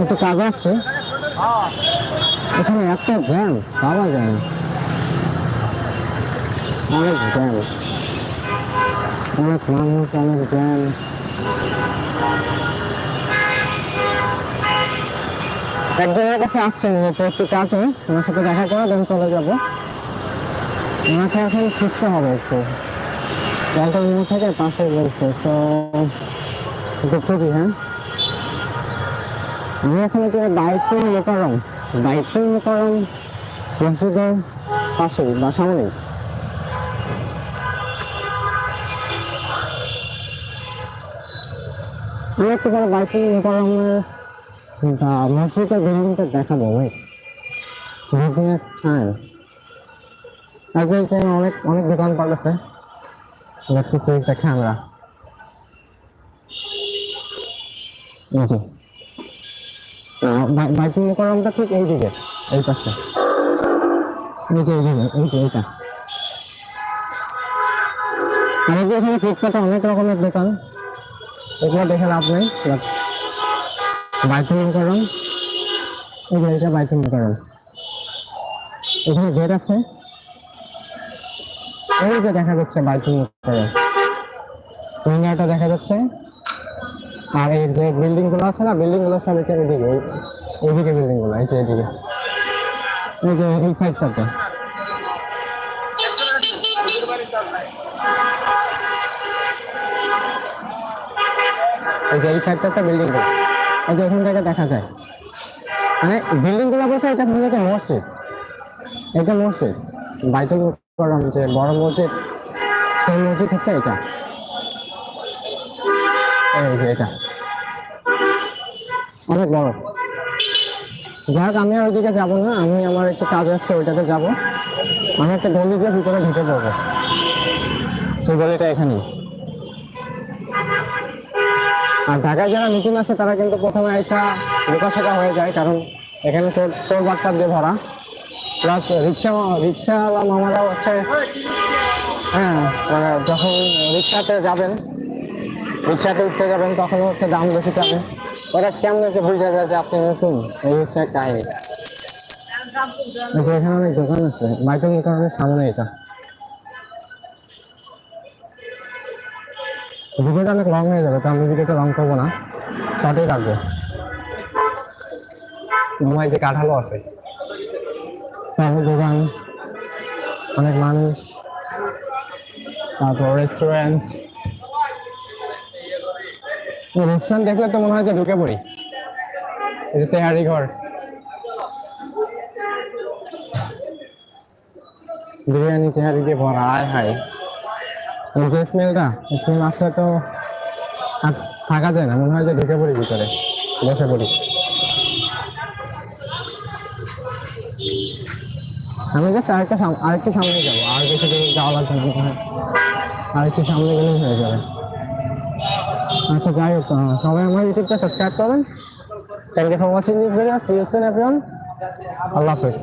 একটু কাজ আসছে এখানে একটা জ্যাম পাওয়া যায় না অনেক জ্যাম অনেক মানুষ অনেক জ্যাম একজনের কাছে আসছে মূলত একটু কাজে ওনার সাথে দেখা করে দেন চলে যাব। ওনাকে এখন শিখতে হবে একটু। জলটা থেকে, পাশে বলছে, তো, একটু খুঁজি হ্যাঁ? আমি এখন যে বাইকুল মোকারম বাইকুল মোকারম মসজিদের পাশেই বা সামনেই। আমি একটু পরে বাইকুল মোকারমের মসজিদের বিল্ডিংটা দেখাবো ওই দুদিনের টাইম আজ এখানে অনেক অনেক দোকান পাট আছে দেখতেছি দেখে আমরা। এই বাইকিং মোকারমটা ঠিক এই দিকে, এই পাশে। এই যে এইদিকে এই যে, এইটা। আমাদের এখানে ফুটপাতে অনেক রকমের দোকান। এগুলো দেখে লাভ নেই বাইকিং মোকারম এই যে এটা বাইকিং মোকারম এখানে গেট আছে। এই যে দেখা যাচ্ছে বাইকিং মোকারম উইঙ্গারটা দেখা যাচ্ছে। আর এই যে বিল্ডিংগুলো আছে না বিল্ডিংগুলো সব হচ্ছে এদিকে এই- এইদিকে বিল্ডিংগুলো, এই যে এদিকে। এই যে এই সাইডটাতে এই যে এই সাইডটাতে বিল্ডিংগুলো। এই যে এখান দেখা যায়। মানে বিল্ডিংগুলো বলতে এটা মূলত মসজিদ। এটা মসজিদ। বাইতুল মুকাররম যে বড় মসজিদ, সেই মসজিদ হচ্ছে এটা। এই যে এটা। অনেক বড়। যাই হোক আমি আর ওইদিকে যাব না। আমি আমার একটু কাজ আসছে ওইটাতে যাব। আমি একটা গলি দিয়ে ভিতরে ঢুকে পড়ব। সেই গলিটা এখানেই। আর ঢাকায় যারা নতুন আসে তারা কিন্তু প্রথমে আইসা বোকাশোকা হয়ে যায় কারণ এখানে তোর তোর বাট্টার দিয়ে ভরা প্লাস রিক্সা রিক্সাওয়ালা মামারা হচ্ছে হ্যাঁ মানে যখন রিক্সাতে যাবেন রিক্সাতে উঠতে যাবেন তখন হচ্ছে দাম বেশি চাবে। ওরা কেমন যে বুঝে যায় যে আপনি নতুন? এই হচ্ছে কাহিনী যে এখানে অনেক দোকান আছে। বাইতুল মোকাররমের সামনে এটা। ভিডিওটা অনেক লং হয়ে যাবে, তো আমি ভিডিওটা লং করব না। শর্টেই রাখব। মামায় যে কাঠালো আছে। তারপর দোকান, অনেক মানুষ। তারপর রেস্টুরেন্ট রেস্টুরেন্ট দেখলে তো মনে হয় যে ঢুকে পড়ি। যে তেহারি ঘর। বিরিয়ানি তেহারি দিয়ে ভরা, আয় হায়। যে স্মেলটা স্মেল আসলে তো আর থাকা যায় না, মনে হয় যে ঢুকে পড়ি ভিতরে, বসে পড়ি। আমি জাস্ট আরেকটা আরেকটু সামনে যাব, আর বেশি যাওয়া লাগবে না আরেকটু সামনে গেলেই হয়ে যাবে। আচ্ছা যাই হোক সবাই আমার ইউটিউবটা সাবস্ক্রাইব করবেন। Thank you for watching this video see you soon আল্লাহ হাফেজ।